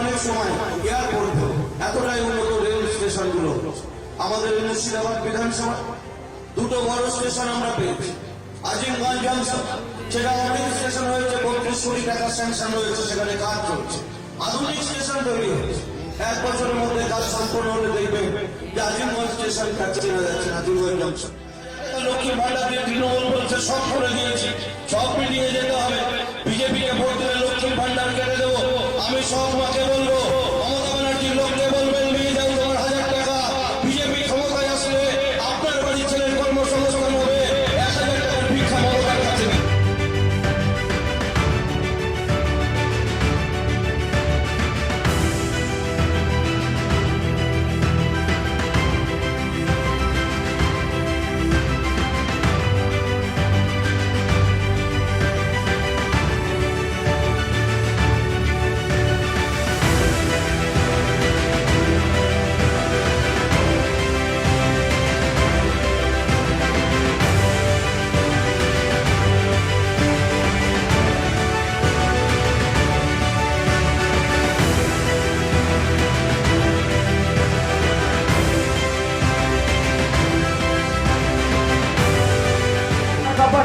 অনেক সময়। এয়ারপোর্ট এতটাই উন্নত রেল স্টেশনগুলো। আমাদের মুর্শিদাবাদ বিধানসভা, দুটো বড় স্টেশন আমরা পেয়েছি। আজিমগঞ্জ জংশন, সেটা অনেক স্টেশন হয়েছে বত্রিশ কোটি টাকা স্যাংশন হয়েছে সেখানে কাজ চলছে। আধুনিক স্টেশন তৈরি হয়েছে। এক বছরের মধ্যে কাজ সম্পূর্ণ হলে দেখবে যে আজিমগঞ্জ স্টেশন কাছে চেনা যাচ্ছে আজিমগঞ্জ জংশন। লক্ষ্মী ভান্ডার দিয়ে তৃণমূল বলছে, সব করে দিয়েছি। সব মিলিয়ে যেতে হবে। বিজেপিকে ভোট দিলে লক্ষ্মীর ভান্ডার কেটে দেবো। আমি সব মাকে বলব।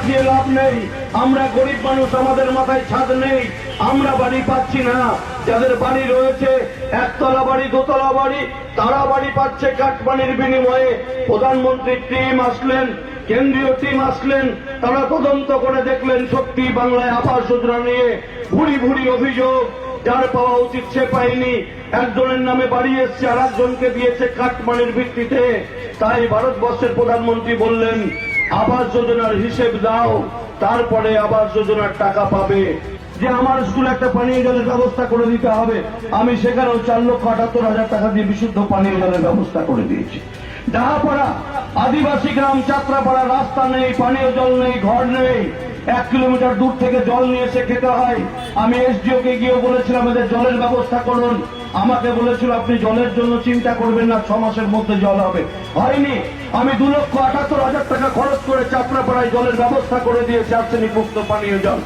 টাকা লাভ নেই। আমরা গরিব মানুষ, আমাদের মাথায় ছাদ নেই। আমরা বাড়ি পাচ্ছি না। যাদের বাড়ি রয়েছে, একতলা বাড়ি, দোতলা বাড়ি, তারা বাড়ি পাচ্ছে কাঠপানির বিনিময়ে। প্রধানমন্ত্রী টিম আসলেন, কেন্দ্রীয় টিম আসলেন, তারা তদন্ত করে দেখলেন সত্যি বাংলায় আবাস যোজনা নিয়ে ভুড়ি ভুড়ি অভিযোগ। যার পাওয়া উচিত সে পায়নি। একজনের নামে বাড়ি এসছে আর একজনকে দিয়েছে কাঠমানির ভিত্তিতে। তাই ভারতবর্ষের প্রধানমন্ত্রী বললেন আবাস যোজনার হিসেব দাও, তারপরে আবাস যোজনার টাকা পাবে। যে আমার স্কুল একটা পানীয় জলের ব্যবস্থা করে দিতে হবে, আমি সেখানেও চার লক্ষ আটাত্তর হাজার টাকা দিয়ে বিশুদ্ধ পানীয় জলের ব্যবস্থা করে দিয়েছি। ডাহাপাড়া আদিবাসী গ্রাম চাত্রাপাড়া রাস্তা নেই, পানীয় জল নেই, ঘর নেই। এক কিলোমিটার দূর থেকে জল নিয়ে এসে খেতে হয়। আমি এসডিও কে গিয়ে বলেছিলাম, এদের জলের ব্যবস্থা করুন। আমাকে বলেছিল, আপনি জলের জন্য চিন্তা করবেন না, ছ মাসের মধ্যে জল হবে। হয়নি। আমি দু লক্ষ আটাত্তর হাজার টাকা খরচ করে চাপড়াপাড়ায় জলের ব্যবস্থা করে দিয়েছি আর্সেনিক মুক্ত পানীয় জল।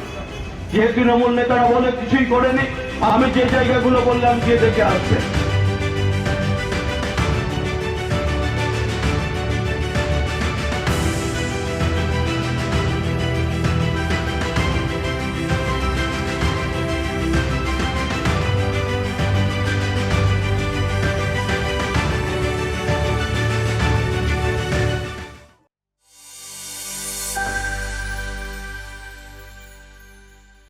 যে তৃণমূল নেতারা বলে, কিছুই করেনি। আমি যে জায়গাগুলো বললাম, গিয়ে দেখে আসবে